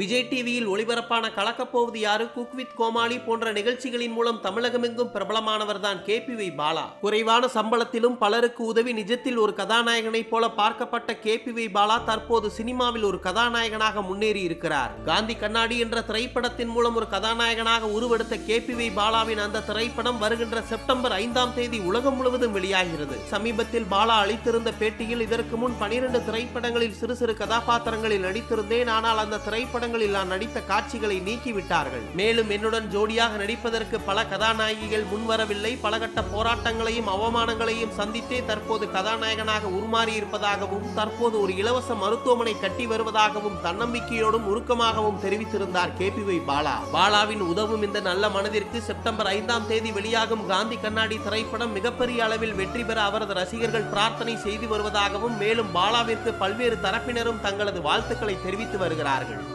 விஜய் டிவியில் ஒளிபரப்பான கலக்கப்போவது யாரு? குக் வித் கோமாளி போன்ற நிகழ்ச்சிகளின் மூலம் தமிழகமெங்கும் பிரபலமானவர் தான் வை பாலா. குறைவான சம்பளத்திலும் பலருக்கு உதவி நிஜத்தில் ஒரு கதாநாயகனைப் போல பார்க்கப்பட்ட கேபிவி பாலா தற்போது சினிமாவில் ஒரு கதாநாயகனாக முன்னேறி இருக்கிறார். காந்தி கண்ணாடி என்ற திரைப்படத்தின் மூலம் ஒரு கதாநாயகனாக உருவெடுத்த கேபிவி பாலாவின் அந்த திரைப்படம் வருகின்ற செப்டம்பர் ஐந்தாம் தேதி உலகம் முழுவதும் வெளியாகிறது. சமீபத்தில் பாலா அளித்திருந்த பேட்டியில் இதற்கு முன் பனிரெண்டு திரைப்படங்களில் சிறு சிறு கதாபாத்திரங்களில் நடித்திருந்தேன். ஆனால் அந்த திரைப்படம் திரைப்படங்களில் நான் நடித்த காட்சிகளை நீக்கிவிட்டார்கள். மேலும் என்னுடன் ஜோடியாக நடிப்பதற்கு பல கதாநாயகிகள் முன்வரவில்லை. பலகட்ட போராட்டங்களையும் அவமானங்களையும் சந்தித்தே தற்போது கதாநாயகனாக உருமாறி இருப்பதாகவும் தற்போது ஒரு இலவச மருத்துவமனை கட்டி வருவதாகவும் தன்னம்பிக்கையோடும் உருக்கமாகவும் தெரிவித்திருந்தார் கேபிவை பாலா. பாலாவின் உதவும் இந்த நல்ல மனதிற்கு செப்டம்பர் ஐந்தாம் தேதி வெளியாகும் காந்தி கண்ணாடி திரைப்படம் மிகப்பெரிய அளவில் வெற்றி பெற அவரது ரசிகர்கள் பிரார்த்தனை செய்து வருவதாகவும் மேலும் பாலாவிற்கு பல்வேறு தரப்பினரும் தங்களது வாழ்த்துக்களை தெரிவித்து வருகிறார்கள்.